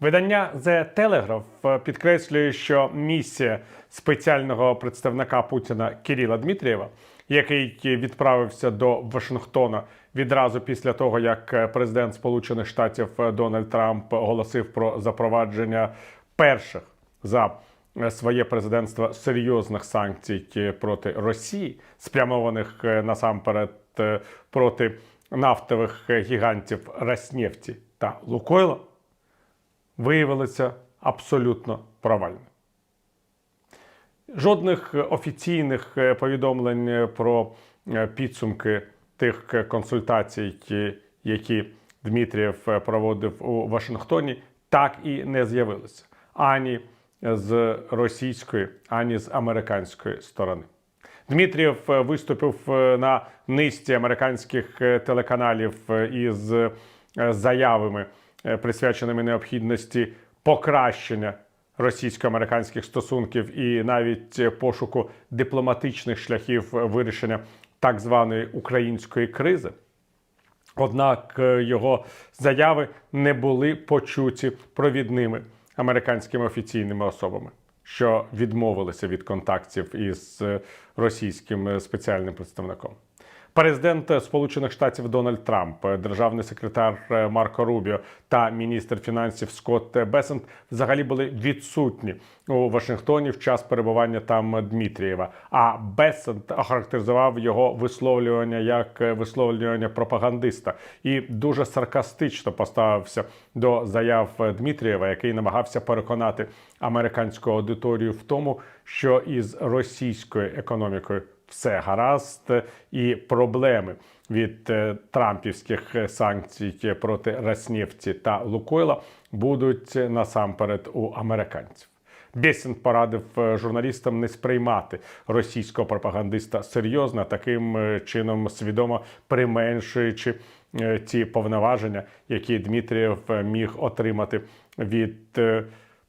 Видання The Telegraph підкреслює, що місія спеціального представника Путіна Кирила Дмитрієва, який відправився до Вашингтона відразу після того, як президент Сполучених Штатів Дональд Трамп оголосив про запровадження перших за своє президентство серйозних санкцій проти Росії, спрямованих е, насамперед е, проти нафтових гігантів Роснефті та Лукойла, виявилося абсолютно провальним. Жодних офіційних е, повідомлень про е, підсумки тих е, консультацій, які Дмитрієв е, проводив у Вашингтоні, так і не з'явилося ані з російської, ані з американської сторони. Дмитрієв е, виступив е, на низці американських е, телеканалів е, із е, заявами, е, присвяченими необхідності покращення російсько-американських стосунків і навіть е, пошуку дипломатичних шляхів е, вирішення так званої української кризи. Однак е, його заяви не були почуті провідними американськими офіційними особами, що відмовилися від контактів із е, російським е, спеціальним представником. Президент Сполучених Штатів Дональд Трамп, державний секретар Марко Рубіо та міністр фінансів Скотт Бесент взагалі були відсутні у Вашингтоні в час перебування там Дмитрієва. А Бесент охарактеризував його висловлювання як висловлювання пропагандиста і дуже саркастично поставився до заяв Дмитрієва, який намагався переконати американську аудиторію в тому, що із російською економікою все гаразд, і проблеми від е, трампівських санкцій проти Роснефті та Лукойла будуть насамперед у американців. Бєсін порадив е, журналістам не сприймати російського пропагандиста серйозно, таким е, чином свідомо применшуючи ті повноваження, які Дмитрієв міг отримати від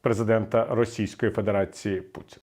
президента Російської Федерації Путіна.